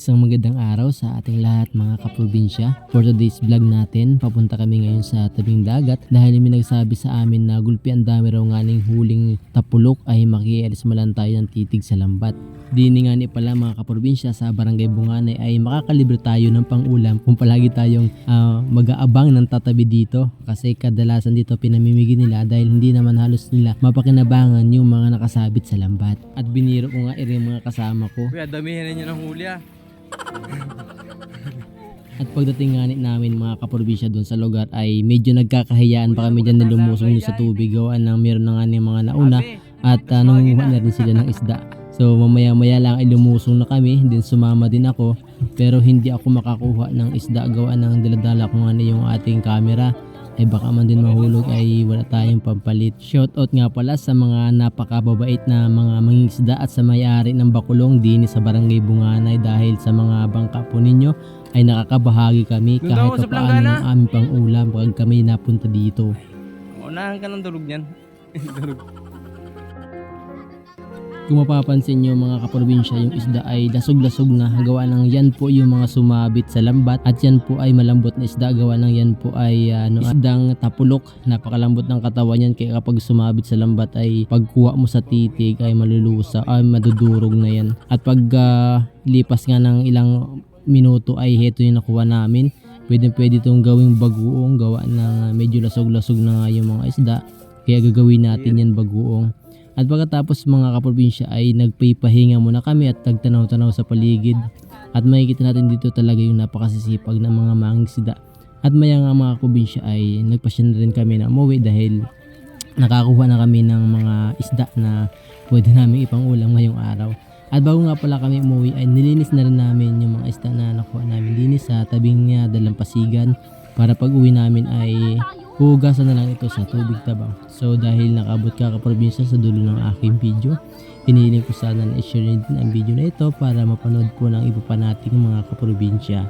Isang magandang araw sa ating lahat mga kaprobinsya. For today's vlog natin, papunta kami ngayon sa tabing dagat dahil may nagsabi sa amin na gulpi ang dami raw nga ng huling tapulok ay makialis malan tayo ng titig sa lambat. Dini nga ni pala mga kaprobinsya sa barangay Bunganay ay makakalibre tayo ng pangulam kung palagi tayong ah, mag-aabang ng tatabi dito kasi kadalasan dito pinamimigay nila dahil hindi naman halos nila mapakinabangan yung mga nakasabit sa lambat. At biniro ko nga rin mga kasama ko Kuya, damihan ninyo ng huli ah. At pagdating nga namin mga kaprobinsya doon sa lugar ay medyo nagkakahiyaan pa kami dyan na lumusong sa tubig. Gawaan ng meron na nga ni mga nauna at uh, nangunguha na rin sila ng isda. So mamaya maya lang ay lumusong na kami. Din sumama din ako. Pero hindi ako makakuha ng isda. Gawaan ng daladala ko nga na yung ating camera ay baka man din mahulog ay wala tayong pampalit. Shoutout nga pala sa mga napakababait na mga mangingisda at sa may-ari ng Bakulong din sa Barangay Bunganay dahil sa mga bangka po ninyo ay nakakabahagi kami kahit pa paano ng aming pang-ulam pag kami napunta dito. Unahan ka ng durog niyan. durog. Kung mapapansin nyo mga kaprobinsya, yung isda ay lasog-lasog na gawa ng yan po yung mga sumabit sa lambat at yan po ay malambot na isda gawa ng yan po ay ano, isdang tapulok. Napakalambot ng katawan yan kaya kapag sumabit sa lambat ay pagkuha mo sa titig ay malulusa ay madudurog na yan. At pag ah, lipas nga ng ilang minuto ay heto yung nakuha namin. Pwede pwede itong gawing bagoong gawa ng ah, medyo lasog-lasog na nga yung mga isda. Kaya gagawin natin yan bagoong. At pagkatapos mga kaprobinsya ay nagpapahinga muna kami at nagtanaw-tanaw sa paligid. At makikita natin dito talaga yung napakasisipag ng mga mangisda. At maya nga mga kaprobinsya ay nagpasya na rin kami na umuwi dahil nakakuha na kami ng mga isda na pwede namin ipangulam ngayong araw. At bago nga pala kami umuwi ay nilinis na rin namin yung mga isda na nakuha namin dinis sa tabing uh, dalampasigan para pag uwi namin ay hugasan na lang ito sa tubig tabang. So dahil nakabot ka kaprobinsya sa dulo ng aking video, piniling ko sana na i-share din ang video na ito para mapanood po ng iba pa nating mga kaprobinsya.